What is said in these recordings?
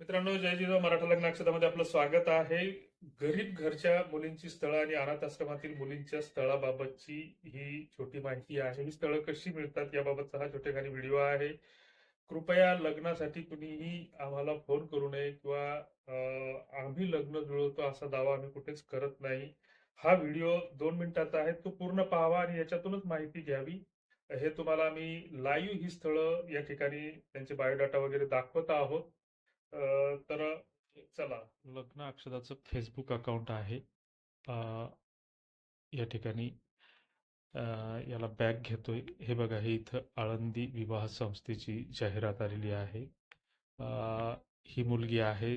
मित्रांनो जय जिजाऊ मराठा लग्न अक्षतामध्ये आपलं स्वागत आहे. गरीब घरच्या मुलींची स्थळं आणि अनाथ आश्रमातील मुलींच्या स्थळाबाबतची ही छोटी माहिती आहे. ही स्थळं कशी मिळतात याबाबतचा हा छोटेखानी व्हिडिओ आहे. कृपया लग्नासाठी कुणीही आम्हाला फोन करू नये किंवा आम्ही लग्न जुळवतो असा दावा आम्ही कुठेच करत नाही. हा व्हिडिओ दोन मिनिटाचा आहे. तो पूर्ण पाहावा आणि याच्यातूनच माहिती घ्यावी. हे तुम्हाला आम्ही लाईव्ह ही स्थळं या ठिकाणी त्यांचे बायोडाटा वगैरे दाखवत आहोत. तर चला. लग्न अक्षदाचं फेसबुक अकाउंट आहे. या ठिकाणी याला बॅग घेतोय. हे बघा हे इथं आळंदी विवाह संस्थेची जाहिरात आलेली आहे. ही मुलगी आहे.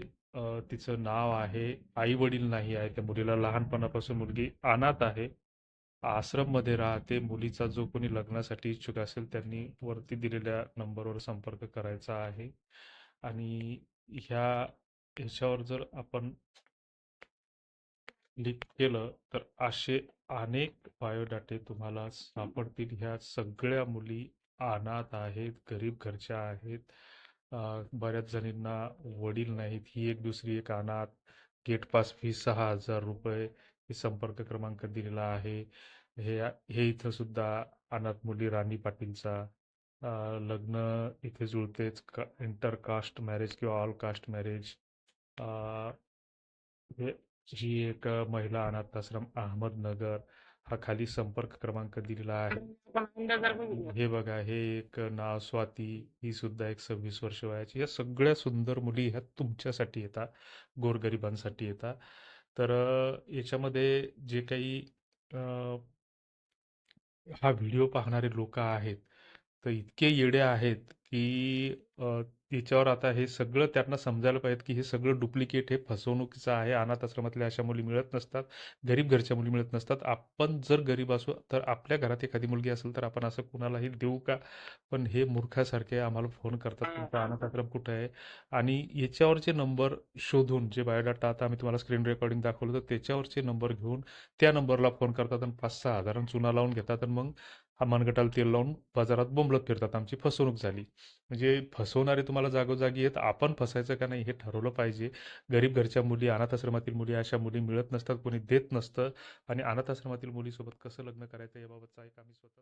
तिचं नाव आहे. आई वडील नाही आहे. त्या मुलीला लहानपणापासून मुलगी अनाथ आहे. आश्रममध्ये राहते. मुलीचा जो कोणी लग्नासाठी इच्छुक असेल त्यांनी वरती दिलेल्या नंबरवर संपर्क करायचा आहे. आणि ह्या ह्याच्यावर जर आपण क्लिक केलं तर असे अनेक बायोडाटे तुम्हाला सापडतील. ह्या सगळ्या मुली अनाथ आहेत गरीब घरच्या आहेत. बऱ्याच जणींना वडील नाहीत. ही एक दुसरी एक अनाथ. गेट पास फी सहा हजार रुपये हे संपर्क क्रमांक दिलेला आहे. हे हे इथं सुद्धा अनाथ मुली राणी पाटीलचा लग्न इथे जुळतेच इंटर कास्ट मॅरेज किंवा ऑल कास्ट मॅरेज. हे ही एक महिला अनाथ आश्रम अहमदनगर हा खाली संपर्क क्रमांक दिलेला आहे. हे बघा हे एक नाव स्वाती ही सुद्धा एक सव्वीस वर्ष वयाची. या सगळ्या सुंदर मुली ह्या तुमच्यासाठी येतात गोरगरिबांसाठी येतात. तर याच्यामध्ये जे काही हा व्हिडिओ पाहणारे लोक आहेत तर इतके येडे आहेत की अ, त्याच्यावर आता हे सगळं त्यांना समजायला पाहिजे की हे सगळं डुप्लिकेट हे फसवणुकीचं आहे. अनाथ आश्रमातल्या अशा मुली मिळत नसतात गरीब घरच्या मुली मिळत नसतात. आपण जर गरीब असू तर आपल्या घरात एखादी मुलगी असेल तर आपण असं कुणालाही देऊ का? पण हे मूर्खासारखे आम्हाला फोन करतात तुमचा अनाथ आश्रम कुठं आहे? आणि याच्यावरचे नंबर शोधून जे बायोडाटा आता आम्ही तुम्हाला स्क्रीन रेकॉर्डिंग दाखवलं तर त्याच्यावरचे नंबर घेऊन त्या नंबरला फोन करतात आणि पाच सहा हजारांना चुना लावून घेतात. आणि मग हा मनगटाला तेल लावून बाजारात बोंबलत फिरतात. आमची फसवणूक झाली. म्हणजे फसवणारे तुम्हाला जागोजागी आहेत. आपण फसायचं का नाही हे ठरवलं पाहिजे. गरीब घरच्या मुली अनाथ आश्रमातील मुली अशा मुली मिळत नसतात कोणी देत नसतं. आणि अनाथ आश्रमातील मुलीसोबत कसं लग्न करायचं याबाबतचा एक आम्ही स्वतः